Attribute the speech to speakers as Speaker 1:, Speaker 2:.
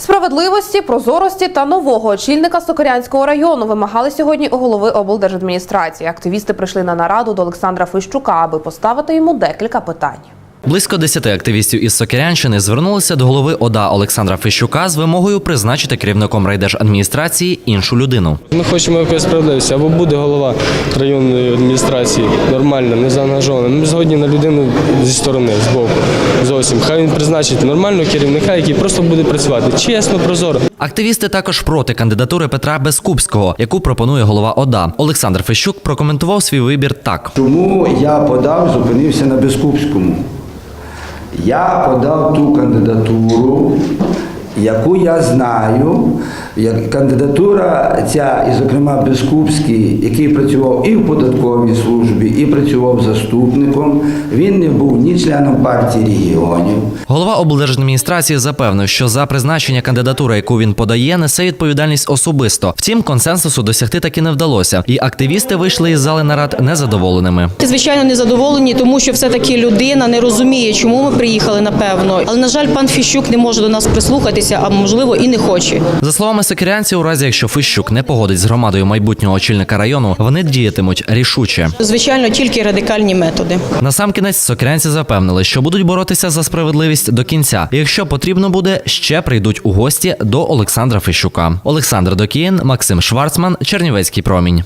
Speaker 1: Справедливості, прозорості та нового очільника Сокорянського району вимагали сьогодні у голови облдержадміністрації. Активісти прийшли на нараду до Олександра Фищука, аби поставити йому декілька питань.
Speaker 2: Близько десяти активістів із Сокирянщини звернулися до голови ОДА Олександра Фещука з вимогою призначити керівником райдержадміністрації іншу людину.
Speaker 3: Ми хочемо якоїсь справедливості. Або буде голова районної адміністрації нормальним, не заангажованим. Ми згодні на людину зі сторони, з боку. Зовсім. Хай він призначить нормального керівника, який просто буде працювати. Чесно, прозоро.
Speaker 2: Активісти також проти кандидатури Петра Безкупського, яку пропонує голова ОДА. Олександр Фещук прокоментував свій вибір так.
Speaker 4: Чому я подав, зупинився на Бескупському? Я подав ту кандидатуру, яку я знаю, як кандидатура ця, і зокрема Бескупський, який працював і в податковій службі, і працював заступником. Він не був ні членом партії регіонів.
Speaker 2: Голова облдержадміністрації запевнив, що за призначення кандидатури, яку він подає, несе відповідальність особисто. Втім, консенсусу досягти таки не вдалося, і активісти вийшли із зали нарад незадоволеними.
Speaker 5: Звичайно, незадоволені, тому що все-таки людина не розуміє, чому ми приїхали, напевно. Але, на жаль, пан Фіщук не може до нас прислухатися, а можливо і не хоче.
Speaker 2: За словами сокирянців, у разі якщо Фищук не погодить з громадою майбутнього очільника району, вони діятимуть рішуче.
Speaker 5: Звичайно, тільки радикальні методи.
Speaker 2: Насамкінець сокирянці запевнили, що будуть боротися за справедливість до кінця. І якщо потрібно буде, ще прийдуть у гості до Олександра Фищука. Олександр Докіїн, Максим Шварцман, Чернівецький промінь.